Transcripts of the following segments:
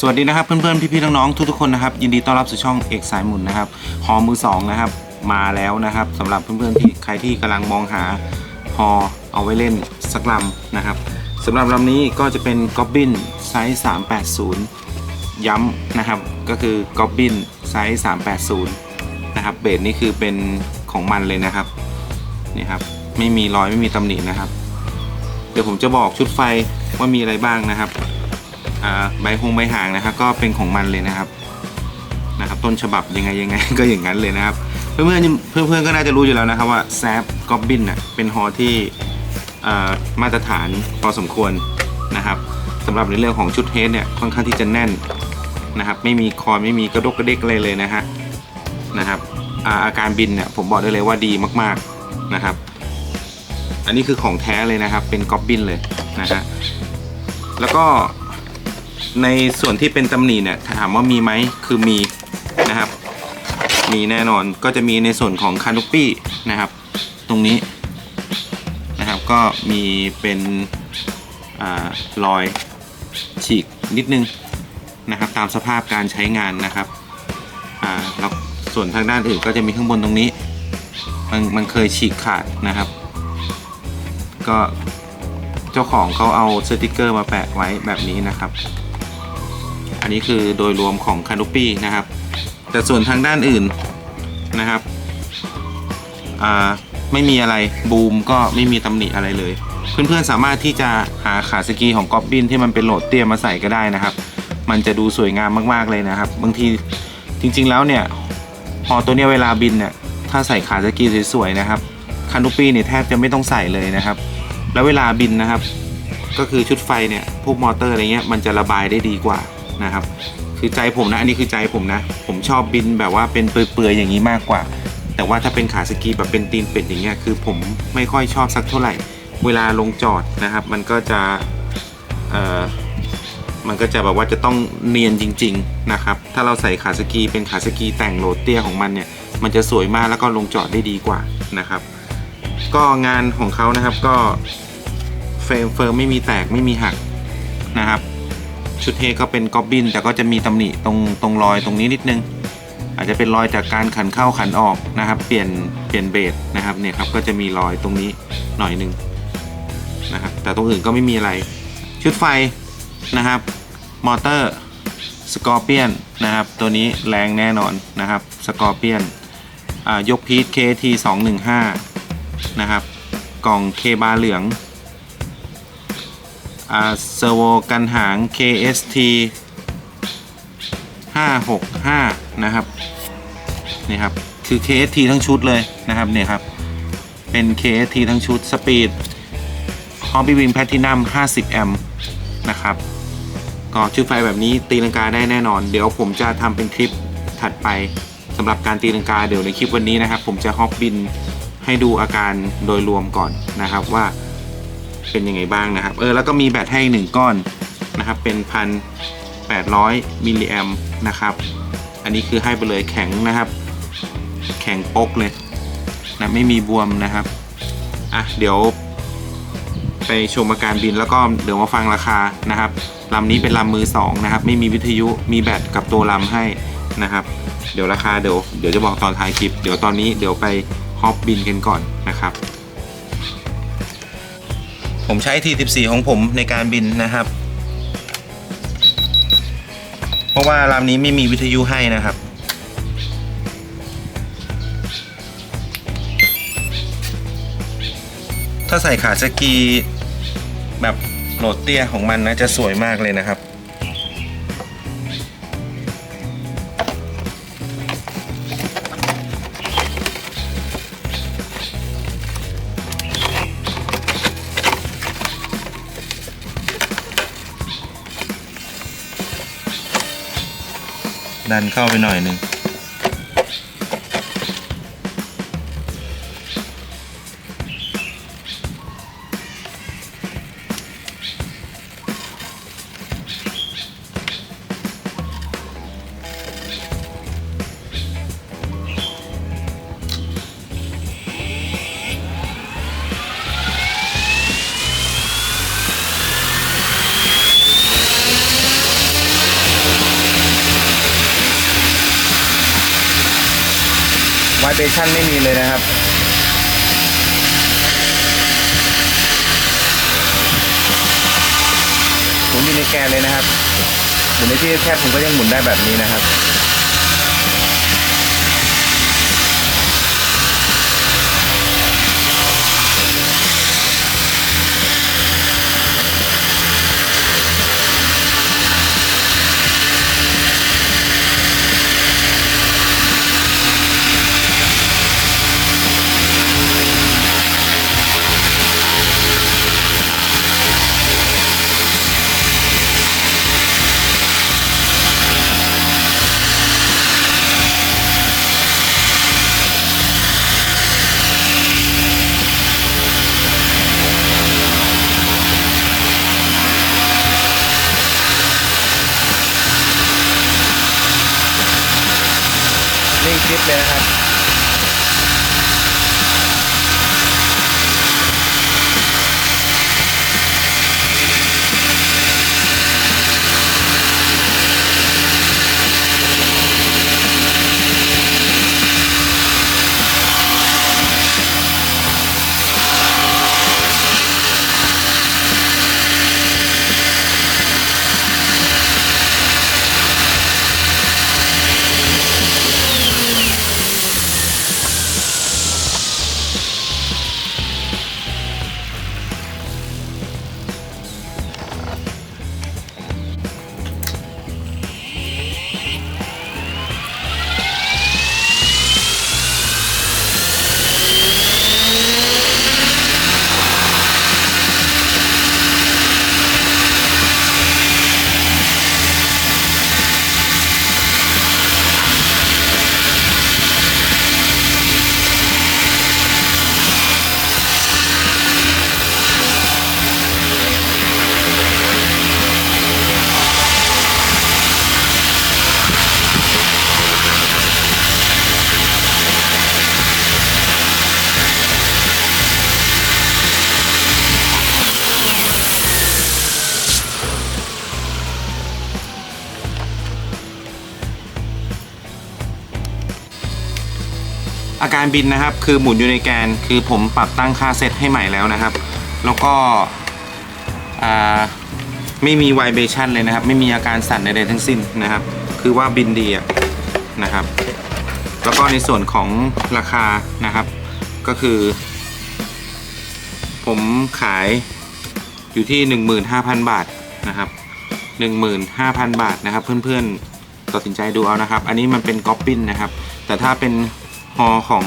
สวัสดีนะครับเพื่อนๆพี่ๆน้องๆทุกๆคนนะครับยินดีต้อนรับสู่ช่องเอกสายหมุนนะครับฮอมือสองนะครับมาแล้วนะครับสำหรับเพื่อนๆที่ใครที่กำลังมองหาฮอเอาไว้เล่นสักลำนะครับสำหรับลำนี้ก็จะเป็น Goblin ไซส์380 ย้ำนะครับก็คือ Goblin ไซส์380นะครับเบสนี่คือเป็นของมันเลยนะครับนี่ครับไม่มีรอยไม่มีตำหนินะครับ เดี๋ยวผมจะบอกชุดไฟว่ามีอะไรบ้างนะครับ ใบหงใบหางนะครับ ก็เป็นของมันเลยนะครับนะครับ ต้นฉบับยังไงยังไง ก็อย่างนั้นเลยนะครับ เพื่อนๆเพื่อนเพื่อนก็น่าจะรู้อยู่แล้วนะครับว่าแซฟกอบบินน่ะเป็นฮอที่มาตรฐานพอสมควรนะครับสำหรับในเรื่องของชุดเฮดเนี่ยค่อนข้างที่จะแน่นนะครับ ไม่มีคอไม่มีกระดกกระเดกอะไรเลยนะฮะนะครับอาอาการบินเนี่ยผมบอกได้เลยว่าดีมากๆนะครับ อันนี้คือของแท้เลยนะครับ เป็นกอบบินเลยนะฮะแล้วก็ ในส่วนที่เป็นตำหนิเนี่ยถามว่ามีไหมคือมีนะครับ มีแน่นอนก็จะมีในส่วนของคานุปี้นะครับ ตรงนี้นะครับก็มีเป็นอรอยฉีกนิดนึงนะครับตามสภาพการใช้งานนะครับอ่าแล้วส่วนทางด้านอื่นก็จะมีข้างบนตรงนี้มันมันเคยฉีกขาดนะครับ ก็เจ้าของเขาเอาสติกเกอร์มาแปะไว้แบบนี้นะครับ อันนี้คือโดยรวมของคานุปี้นะครับ แต่ส่วนทางด้านอื่นนะครับอ่าไม่มีอะไรบูมก็ไม่มีตำหนิอะไรเลย เพื่อนๆสามารถที่จะหาขาสกีของกอบบินที่มันเป็นโหลดเตี้ยมาใส่ก็ได้นะครับ มันจะดูสวยงามมากๆเลยนะครับ บางทีจริงๆแล้วเนี่ยพอตัวเนี้ยเวลาบินเนี่ยถ้าใส่ขาสกีสวยๆนะครับคานุปี้เนี่ยแทบจะไม่ต้องใส่เลยนะครับ แล้วเวลาบินนะครับ ก็คือชุดไฟเนี่ยพวกมอเตอร์อะไรเงี้ยมันจะระบายได้ดีกว่า นะครับ คือใจผมนะอันนี้คือใจผมนะ ผมชอบบินแบบว่าเป็นเปื่อยๆอย่างนี้มากกว่า แต่ว่าถ้าเป็นขาสกีแบบเป็นตีนเป็ดอย่างเงี้ยคือผมไม่ค่อยชอบสักเท่าไหร่ เวลาลงจอดนะครับ มันก็จะเอ่อมันก็จะแบบว่าจะต้องเนียนจริง ๆนะครับ ถ้าเราใส่ขาสกีเป็นขาสกีแต่งโหลดเตี้ยของมันเนี่ย มันจะสวยมากแล้วก็ลงจอดได้ดีกว่านะครับ ก็งานของเขานะครับก็เฟรมเฟิร์มไม่มีแตกไม่มีหักนะครับ ชุดเฮก็เป็นก๊อบบิน แต่ก็จะมีตำหนิตรงตรงรอยตรงนี้นิดนึง อาจจะเป็นรอยจากการขันเข้าขันออกนะครับ เปลี่ยนเปลี่ยนเบสนะครับเนี่ยครับก็จะมีรอยตรงนี้หน่อยนึงนะครับแต่ตรงอื่นก็ไม่มีอะไร ชุดไฟนะครับ มอเตอร์สกอร์เปียนนะครับ ตัวนี้แรงแน่นอนนะครับสกอร์เปียนยกพีท KT 215 นะครับ กล่องเคบาเหลือง เซอร์โวกันหาง KST 565 นะครับนี่ครับ คือ KST ทั้งชุดเลยนะครับเนี่ยครับ เป็น KST ทั้งชุดสปีด Hobby Wing Platinum 50 แอมป์นะครับ ก็ชุดไฟแบบนี้ตีลังกาได้แน่นอน เดี๋ยวผมจะทำเป็นคลิปถัดไปสำหรับการตีลังกาเดี๋ยวในคลิปวันนี้นะครับ ผมจะฮอปบินให้ดูอาการโดยรวมก่อนนะครับว่า เป็นยังไงบ้างนะครับ เออแล้วก็มีแบตให้อีกหนึ่งก้อนนะครับ เป็นพันแปดร้อยมิลลิแอมนะครับ อันนี้คือให้ไปเลยแข็งนะครับ แข็งปกเลยนะไม่มีบวมนะครับ อะเดี๋ยว ไปชมอาการบินแล้วก็เดี๋ยวมาฟังราคานะครับลำนี้เป็นลำมือสองนะครับ ไม่มีวิทยุมีแบตกับตัวลำให้นะครับ เดี๋ยวราคาเดี๋ยวเดี๋ยวจะบอกตอนท้ายคลิป เดี๋ยวตอนนี้เดี๋ยวไปฮอปบินกันก่อนนะครับ ผมใช้ T14 ของผมในการบินนะครับ เพราะว่าลำนี้ไม่มีวิทยุให้นะครับ ถ้าใส่ขาสกีแบบโหลดเตี้ยของมันนะจะสวยมากเลยนะครับ ดันเข้าไปหน่อยหนึ่ง วเบชั่นไม่มีเลยนะครับหมุนอยู่ในแกนเลยนะครับหมุนในที่แคบผมก็ยังหมุนได้แบบนี้นะครับ ลิปเลยนะครับ อาการบินนะครับ คือหมุนอยู่ในแกนคือผมปรับตั้งค่าเซตให้ใหม่แล้วนะครับ แล้วก็ไม่มีไวเบชันเลยนะครับ ไม่มีอาการสั่นใดๆทั้งสิ้นนะครับ คือว่าบินดีอะนะครับ แล้วก็ในส่วนของราคานะครับ ก็คือ ผมขายอยู่ที่ 15,000 บาทนะครับ15,000 บาทนะครับ เพื่อนๆตัดสินใจดูเอานะครับ อันนี้มันเป็นก๊อปปิ้นนะครับ แต่ถ้าเป็น ฮอของ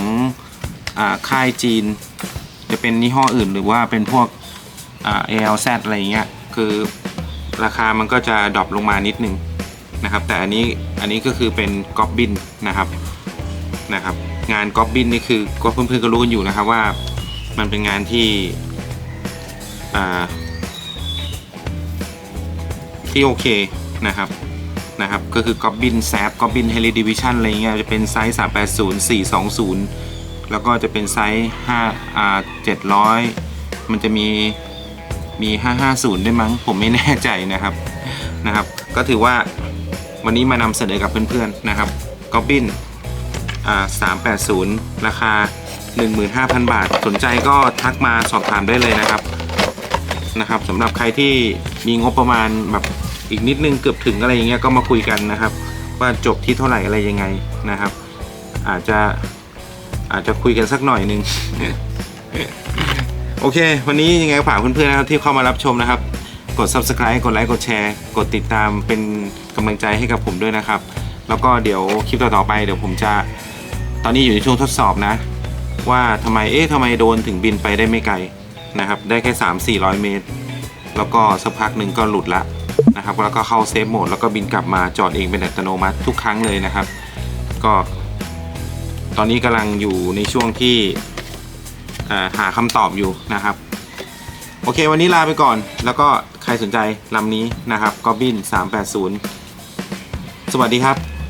อค่ายจีน จะเป็นยี่ห้ออื่นหรือว่าเป็นพวกเอ่า ALZ อะไรเงี้ยคือราคามันก็จะดรอปลงมานิดนึงนะครับแต่อันนี้อันนี้ก็คือเป็นก๊อปบินนะครับนะครับ งานก๊อปบินนี่คือก็เพื่อนๆก็รู้กันอยู่นะครับว่ามันเป็นงานที่อ่าที่โอเคนะครับ นะครับ ก็คือ Goblin s a p Goblin h e l i Division อะไรเงี้ยจะเป็นไซส์ 380 420 แล้วก็จะเป็นไซส์5อ่า700 มันจะมีมี 550 ด้วยมั้ง ผมไม่แน่ใจนะครับนะครับ ก็ถือว่าวันนี้มานำเสนอกับเพื่อนๆนะครับ Goblin อ่า380 ราคา 15,000 บาท สนใจก็ทักมาสอบถามได้เลยนะครับนะครับสำหรับใครที่มีงบประมาณแบบ อีกนิดนึงเกือบถึงอะไรอย่างเงี้ยก็มาคุยกันนะครับ ว่าจบที่เท่าไหร่อะไรยังไงนะครับ อาจจะอาจจะคุยกันสักหน่อยนึงโอเค วันนี้ยังไงฝากเพื่อนๆนะครับที่เข้ามารับชมนะครับ กด subscribe กดไลค์กดแชร์ กดติดตามเป็นกำลังใจให้กับผมด้วยนะครับ แล้วก็เดี๋ยวคลิปต่อๆไปเดี๋ยวผมจะตอนนี้อยู่ในช่วงทดสอบนะ ว่าทำไมเอ๊ะทำไมโดนถึงบินไปได้ไม่ไกลนะครับ ได้แค่ 3 4 0 0 เมตร แล้วก็สักพักหนึ่งก็หลุดละ นะครับแล้วก็เข้าเซฟโหมดแล้วก็บินกลับมาจอดเองเป็นอัตโนมัติทุกครั้งเลยนะครับ ก็ตอนนี้กำลังอยู่ในช่วงที่หาคำตอบอยู่นะครับ โอเควันนี้ลาไปก่อน แล้วก็ใครสนใจลำนี้นะครับก็บิน380 สวัสดีครับ